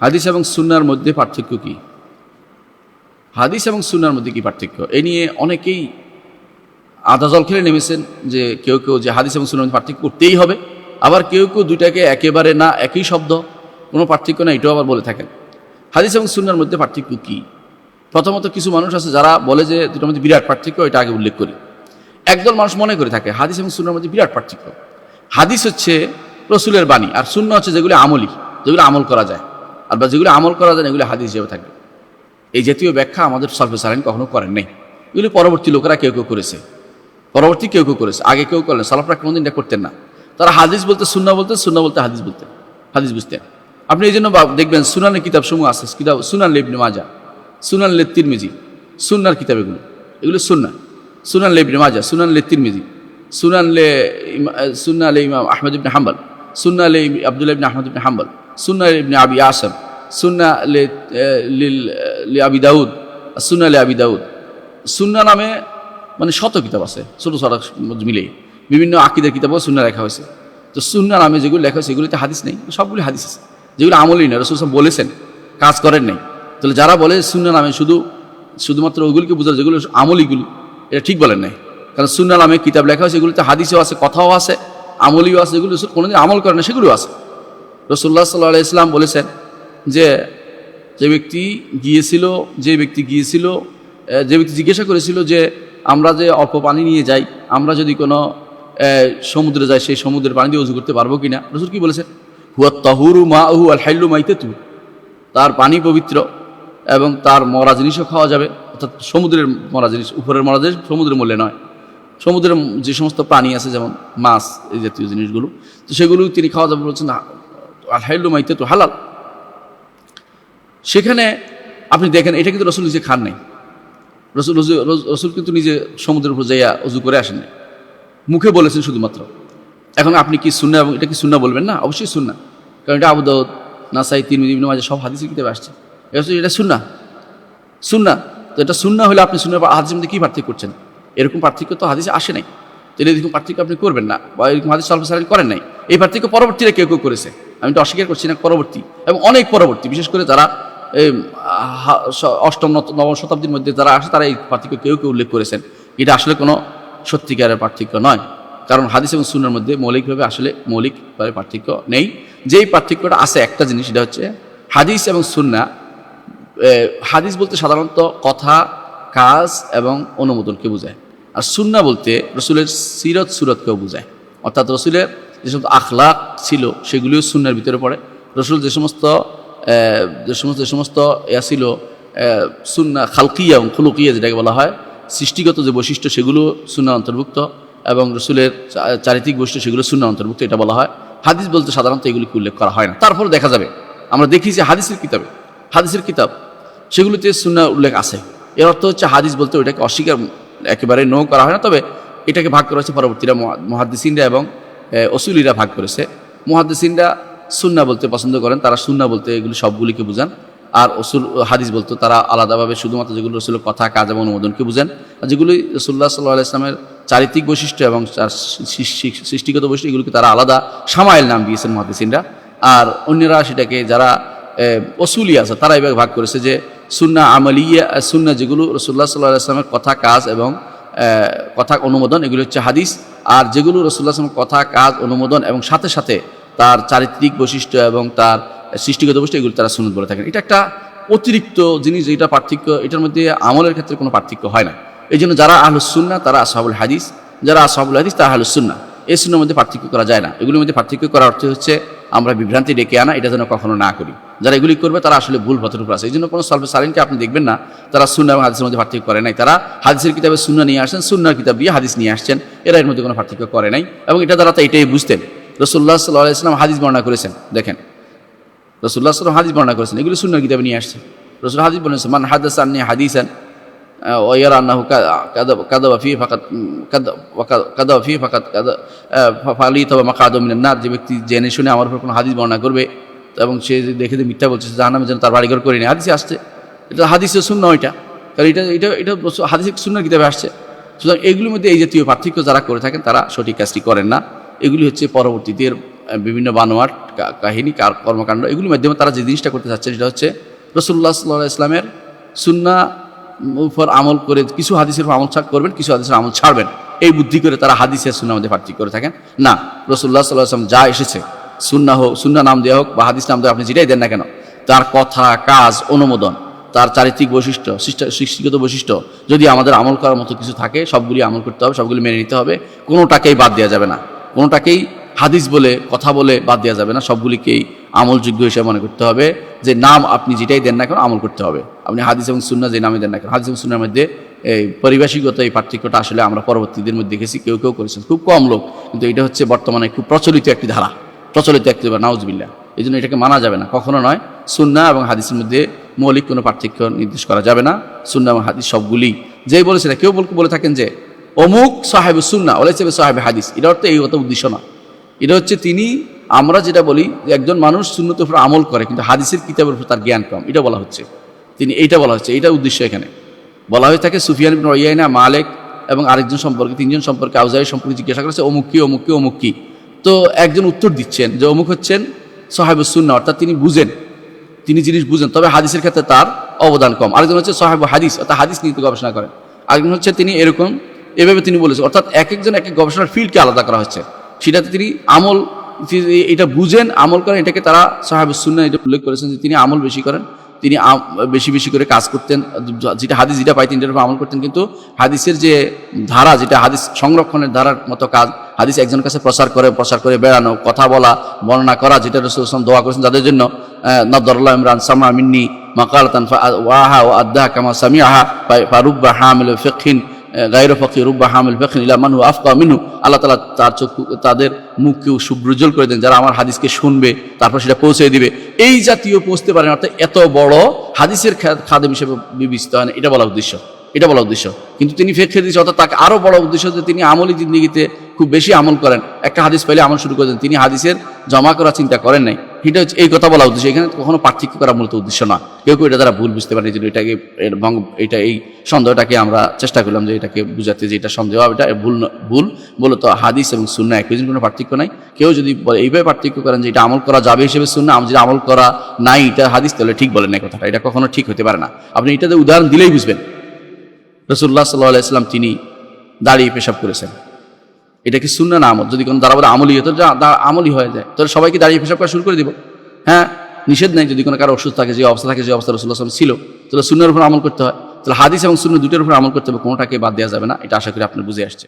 হাদিস এবং সুন্নার মধ্যে পার্থক্য কি? হাদিস এবং সুন্নার মধ্যে কি পার্থক্য? এ নিয়ে অনেকেই আধা জল খেলে নেমেছেন যে কেউ কেউ যে হাদিস এবং সুন্নার মধ্যে পার্থক্য করতেই হবে। আবার কেউ কেউ দুইটাকে একেবারে না একই শব্দ, কোনো পার্থক্য না এটাও আবার বলে থাকেন। হাদিস এবং সুন্নার মধ্যে পার্থক্য কি? প্রথমত কিছু মানুষ আছে যারা বলে যে দুটোর মধ্যে বিরাট পার্থক্য, এটা আগে উল্লেখ করি। একদল মানুষ মনে করে থাকে, হাদিস এবং সুন্নার মধ্যে বিরাট পার্থক্য। হাদিস হচ্ছে রসুলের বাণী, আর শূন্য হচ্ছে যেগুলো আমলি, যেগুলো আমল করা যায়। আর বা যেগুলো আমল করা যায়, এগুলো হাদিস হিসেবে থাকবে। এই জাতীয় ব্যাখ্যা আমাদের সালাইন কখনো করেন নাই। এগুলি পরবর্তী লোকেরা কেউ কেউ করেছে। পরবর্তী কেউ কেউ করেছে, আগে কেউ করেন সালাফরা কোনোদিন এটা করতেন না। তারা হাদিস বলতে শূন্য বলতে শূন্য বলতে হাদিস বলতেন, হাদিস বুঝতেন। আপনি এই জন্য দেখবেন সুনানের কিতাব সমূহ আছে, কিতাব সুনান লেবনে মাজা সুনান লেত্তির তিরমিজি সুন্নার কিতাব এগুলো। এগুলো সুন্না সুনান লেবনে মাজা সুনান লেত্তির তিরমিজি। সুনান লে ইমা- সুন্না লে ইমাম আহমদ ইবনে হাম্বল সুন্না লে আবদুল্লাহ ইবনে আহমদ ইবনে হাম্বল সুন্না ইবনে আবি আসম সুন্না লে আবি দাউদ সুন্না লে আবি দাউদ। সুন্না নামে মানে শত কিতাব আছে, ছোটো ছোট মিলে বিভিন্ন আকিদের কিতাবও সুন্না লেখা হয়েছে। তো সুন্না নামে যেগুলো লেখা হয়েছে সেগুলিতে হাদিস নেই, সবগুলি হাদিস আছে। যেগুলো আমলই না, রসুল বলেছেন, কাজ করেন নাই। তাহলে যারা বলে সুন্না নামে শুধু, শুধুমাত্র ওইগুলিকে বোঝার যেগুলো আমলিগুলি এটা ঠিক বলেন নাই। কারণ সুন্না নামে কিতাব লেখা হয়েছে, এগুলিতে হাদিসও আছে, কথাও আছে, আমলিও আছে, এগুলো কোনোদিন আমল করে না, সেগুলো আছে। রসুল্লাহ সাল্লাহ ইসলাম বলেছেন যে যে ব্যক্তি গিয়েছিল, যে ব্যক্তি গিয়েছিল যে ব্যক্তি জিজ্ঞাসা করেছিল যে, আমরা যে অল্প পানি নিয়ে যাই, আমরা যদি কোনো সমুদ্রে যাই, সেই সমুদ্রের পানি দিয়ে উজু করতে পারব কি না রসুল কি বলেছেন? হুয়া তাহুরু মা হু আল হাইল্লু মাইতে তু তার পানি পবিত্র এবং তার মরা জিনিসও খাওয়া যাবে, অর্থাৎ সমুদ্রের মরা জিনিস, উপরের মরা জিনিস সমুদ্রের মূল্যে নয়। সমুদ্রের যে সমস্ত প্রাণী আছে, যেমন মাছ, এই জাতীয় জিনিসগুলো, তো সেগুলো তিনি খাওয়া যাবে বলছেন আল হাইল্লু মাইতে তু হালাল। সেখানে আপনি দেখেন, এটা কিন্তু রসুল নিজে খান নাই। রসুল, রসুল- কিন্তু নিজে সমুদ্রের উপর যাইয়া অজু করে আসেন মুখে বলেছেন শুধুমাত্র। এখন আপনি কি শুননা এবং এটা কি শুননা বলবেন? না, অবশ্যই শুননা কারণ এটা আবুদাউদ নাসাই তিন বিভিন্ন মাঝে সব হাদিসের কিতাবে আসছে। এটা শুননা শুননা তো এটা শুননা হলে আপনি শুনে হাদিসের মধ্যে কী পার্থক্য করছেন? এরকম পার্থক্য তো হাদিসে আসে নাই। তাহলে এরকম পার্থক্য আপনি করবেন না বা এরকম হাদিস সল্প সালেন করেন নাই। এই পার্থক্য পরবর্তীরা কেউ কেউ করেছে। আমি তো অস্বীকার করছি না পরবর্তী এবং অনেক পরবর্তী, বিশেষ করে যারা অষ্টম নবম শতাব্দীর মধ্যে যারা আসে, তারা এই পার্থক্য কেউ কেউ উল্লেখ করেছেন। এটা আসলে কোনো সত্যিকারের পার্থক্য নয়। কারণ হাদিস এবং সুন্নার মধ্যে মৌলিকভাবে আসলে মৌলিকভাবে পার্থক্য নেই। যেই পার্থক্যটা আছে একটা জিনিস, সেটা হচ্ছে হাদিস এবং সুন্না। হাদিস বলতে সাধারণত কথা কাজ এবং অনুমোদনকে বোঝায়। আর সুন্না বলতে রসুলের সিরত সুরতকেও বোঝায়। অর্থাৎ রসুলের যে সমস্ত আখলাক ছিল, সেগুলিও সুন্নার ভিতরে পড়ে। রসুল যে সমস্ত যে সমস্ত যে সমস্ত ইয়া ছিল সুন্না খালকিয়া এবং খুলুকিয়া যেটাকে বলা হয়, সৃষ্টিগত যে বৈশিষ্ট্য, সেগুলো সুন্না অন্তর্ভুক্ত এবং রসুলের চারিত্রিক বৈশিষ্ট্য, সেগুলো সুন্না অন্তর্ভুক্ত, এটা বলা হয়। হাদিস বলতে সাধারণত এগুলিকে উল্লেখ করা হয় না। তারপরে দেখা যাবে। আমরা দেখি যে হাদিসের কিতাবে, হাদিসের কিতাব, সেগুলিতে সুন্না উল্লেখ আছে। এর অর্থ হচ্ছে হাদিস বলতে ওইটাকে অস্বীকার একেবারে নো করা হয় না। তবে এটাকে ভাগ করা হচ্ছে পরবর্তীরা মহাদ্দিসিনরা এবং অসুলিরা ভাগ করেছে। মহাদ্দিসিনরা সুন্না বলতে পছন্দ করেন, তারা সুন্না বলতে এগুলি সবগুলিকে বুঝান। আর অসুল হাদিস বলতে তারা আলাদাভাবে শুধুমাত্র যেগুলো রসুলের কথা, কাজ এবং অনুমোদনকে বুঝেন। আর যেগুলি রসুল্লাহ সাল্লাহ ইসলামের চারিত্রিক বৈশিষ্ট্য এবং সৃষ্টিগত বৈশিষ্ট্য, এগুলিকে তারা আলাদা সামাইল নাম দিয়েছেন মহাদিসিনরা আর অন্যরা সেটাকে যারা অসুলি আছে, তারা এভাবে ভাগ করেছে যে সুন্না আমলিয়া সুন্না যেগুলো রসুল্লাহ সাল্লাহ আসলামের কথা কাজ এবং কথা অনুমোদন, এগুলো হচ্ছে হাদিস। আর যেগুলো রসুল্লাহ আসলামের কথা কাজ, অনুমোদন এবং সাথে সাথে তার চারিত্রিক বৈশিষ্ট্য এবং তার সৃষ্টিগত বৈশিষ্ট্য, এগুলো তারা সুন্নত বলে থাকেন। এটা একটা অতিরিক্ত জিনিস যেটা পার্থক্য, এটার মধ্যে আমলের ক্ষেত্রে কোনো পার্থক্য হয় না। এই জন্য যারা আহলুসুন্না তারা আসহাবুল হাদিস। যারা আসহাবুল হাদিস, তারা আহলুসুন্না এই সুন্নার মধ্যে পার্থক্য করা যায় না। এগুলির মধ্যে পার্থক্য করার অর্থ হচ্ছে আমরা বিভ্রান্তি ডেকে আনা, এটা যেন কখনো না করি। যারা এগুলি করবে, তারা আসলে ভুল পথের আছে। এই জন্য কোনো সলভে সালিনকে আপনি দেখবেন না, তারা সুন্না এবং হাদিসের মধ্যে পার্থক্য করে নাই। তারা হাদিসের কিতাবে সুন্না নিয়ে আসছেন সুন্নার কিতাব দিয়ে হাদিস নিয়ে আসছেন। এরা এর মধ্যে কোনো পার্থক্য করে নাই। এবং এটা দ্বারা তো এটাই বুঝতেন। রসুল্লাহ সাল্লাহ ইসলাম হাদিস বর্ণনা করেছেন, দেখেন। রসুল্লাহ সাল্লাম হাদিস বর্ণনা করেছেন, এগুলি সুন্নার কিতাবে নিয়ে আসছে রসুল হাদিস বলেছেন, মান হাদাস আন্নি হাদিসান ওয়ার আন্নাহু কাদাবা ফি ফাকাত কাদাবা ফি ফাকাত ফালি তবে মাকাদ মিনান্নার যে ব্যক্তি জেনে শুনে আমার উপর কোনো হাদিস বর্ণনা করবে এবং সে দেখে যে মিথ্যা বলছে জাহান্নামে যেন তার বাড়িঘর করে নেই হাদিসে আসছে। এটা হাদিসে শূন্য এটা। কারণ এটা এটা এটা হাদিসে শূন্য কিতাবে আসছে। সুতরাং এগুলোর মধ্যে এই জাতীয় পার্থক্য যারা করে থাকেন, তারা সঠিক কাজটি করেন না। এগুলি হচ্ছে পরবর্তীতে বিভিন্ন বানোয়াট, কা- কাহিনী, কার- কর্মকাণ্ড, এগুলির মাধ্যমে তারা যে জিনিসটা করতে চাচ্ছে, সেটা হচ্ছে রসুল্লাহ সাল্লাহ ইসলামের সুন্না উপর আমল করে কিছু হাদিসের উপর আমল করবেন, কিছু হাদিসের আমল ছাড়বেন। এই বুদ্ধি করে তারা হাদিসের সুন্নার মধ্যে পার্থক্য করে থাকেন। না রসুল্লাহ সাল্লাহ আসলাম যা এসেছে সুন্না হোক সুন্না নাম দেওয়া হোক বা হাদিস নাম দেওয়া আপনি যেটাই দেন না কেন, তার কথা, কাজ, অনুমোদন, তার চারিত্রিক বৈশিষ্ট্য সৃষ্টিগত বৈশিষ্ট্য, যদি আমাদের আমল করার মতো কিছু থাকে, সবগুলি আমল করতে হবে, সবগুলি মেনে নিতে হবে, কোনোটাকেই বাদ দেওয়া যাবে না। কোনোটাকেই হাদিস বলে, কথা বলে বাদ দেওয়া যাবে না। সবগুলিকেই আমলযোগ্য হিসেবে মনে করতে হবে যে, নাম আপনি যেটাই দেন না কেন আমল করতে হবে। আপনি হাদিস এবং সুন্না যে নামে দেন না কেন, হাদিস এবং সুন্নার মধ্যে এই পরিবেশিগত এই পার্থক্যটা আসলে আমরা পরবর্তীদের মধ্যে দেখেছি, কেউ কেউ করেছেন। খুব কম লোক, কিন্তু এটা হচ্ছে বর্তমানে খুব প্রচলিত একটি ধারা। প্রচলিত একটি নাউজবিল্লা এই জন্য এটাকে মানা যাবে না। কখনো নয় সুন্না এবং হাদিসের মধ্যে মৌলিক কোনো পার্থক্য নির্দেশ করা যাবে না। সুন্না এবং হাদিস সবগুলি যেই বলেছে কেউ বলে থাকেন যে, অমুক সাহেব সুন্না ওলে সাহেব হাদিস। এটা অর্থ এই অত উদ্দেশ্য না। এটা হচ্ছে তিনি, আমরা যেটা বলি একজন মানুষ সুন্নতের উপর আমল করে, কিন্তু হাদিসের কিতাবের উপর তার জ্ঞান কম। এটা বলা হচ্ছে। তিনি এইটা বলা হচ্ছে এটা উদ্দেশ্য এখানে। বলা হয়ে থাকে, সুফিয়ান বিন রয়াইনা মালেক এবং আরেকজন সম্পর্কে, তিনজন সম্পর্কে আউজাই সম্পর্কে জিজ্ঞাসা করেছে, অমুক কি অমুক কি অমুক কি? তো একজন উত্তর দিচ্ছেন যে অমুক হচ্ছেন সাহেবুস সুন্না অর্থাৎ তিনি বুঝেন, তিনি জিনিস বুঝেন, তবে হাদিসের ক্ষেত্রে তার অবদান কম। আরেকজন হচ্ছে সাহেব হাদিস, অর্থাৎ হাদিস নিয়ে গবেষণা করেন আরেকজন হচ্ছে তিনি এরকম, এভাবে তিনি বলেছেন অর্থাৎ এক একজন এক এক গবেষণার ফিল্ডকে আলাদা করা হচ্ছে। সেটাতে তিনি আমল, তিনি এটা বুঝেন, আমল করেন, এটাকে তারা সাহেব সুন্না এটা উল্লেখ করেছেন যে তিনি আমল বেশি করেন, তিনি বেশি বেশি করে কাজ করতেন যেটা হাদিস, যেটা পাইতেন এটার উপর আমল করতেন, কিন্তু হাদিসের যে ধারা, যেটা হাদিস সংরক্ষণের ধারার মতো কাজ, হাদিস একজনের কাছে প্রচার করে প্রচার করে বেড়ানো, কথা বলা, বর্ণনা করা, যেটা রসুল ইসলাম দোয়া করেছেন যাদের জন্য নদরুল্লাহ ইমরান, সামা মিন্নি মাকালতান ফা- ওয়াহা ও আদাহ কামা সামিয়াহা ফা- ফারুব্বা হামিল ফিকহিন গাইর ফকির রুব্বা হামিল ফিকহিন ইলা মানু আফকা মিনু আল্লাহ তালা তার চক্ষু তাদের মুখকেও সুব্রজল করে দেন যারা আমার হাদিসকে শুনবে তারপর সেটা পৌঁছে দিবে। এই জাতীয় পৌঁছতে পারেন অর্থাৎ এত বড় হাদিসের খাদেম হিসেবে বিবেচিত হয় না, এটা বলা উদ্দেশ্য। এটা বলা উদ্দেশ্য। কিন্তু তিনি ফেক দিয়েছে অর্থাৎ তাকে আরও বড় উদ্দেশ্য যে তিনি আমলি জিন্দিগিতে খুব বেশি আমল করেন। একটা হাদিস পাইলে আমল শুরু করে দেন তিনি হাদিসের জমা করার চিন্তা করেন নাই। এটা হচ্ছে, এই কথা বলা উদ্দেশ্য। এখানে কখনো পার্থক্য করা মূলত উদ্দেশ্য না। কেউ কেউ এটা দ্বারা ভুল বুঝতে পারে জন্য এটাকে ভঙ্গ, এটা এই সন্দেহটাকে আমরা চেষ্টা করলাম যে এটাকে বুঝাতে যে এটা সন্দেহ এটা ভুল ভুল। মূলত হাদিস এবং একই জন্য কোনো পার্থক্য নাই। কেউ যদি এইভাবে পার্থক্য করেন যে এটা আমল করা যাবে হিসেবে সুন্না আমি যদি আমল করা নাই, এটা হাদিস, তাহলে ঠিক বলেন না এই কথাটা। এটা কখনো ঠিক হতে পারে না। আপনি এটাতে উদাহরণ দিলেই বুঝবেন। রসুল্লাহ সাল্লাহ ইসলাম তিনি দাঁড়িয়ে পেশাব করেছেন। এটা কি শূন্য না আমল? যদি কোনো দাঁড়াবার আমলি হয়, তো আমলি হয়ে যায়। তাহলে সবাইকে দাঁড়িয়ে পেশাব করা শুরু করে দিব। হ্যাঁ নিষেধ নেই যদি কোনো কারও ওষুধ থাকে, যে অবস্থা থাকে, যে অবস্থা রসুল্লাহ ছিল। তাহলে শূন্যের উপর আমল করতে হয়। তাহলে হাদিস এবং শূন্য দুটোর উপর আমল করতে হবে, কোনোটাকে বাদ দেওয়া যাবে না। এটা আশা করি আপনি বুঝে আসছে।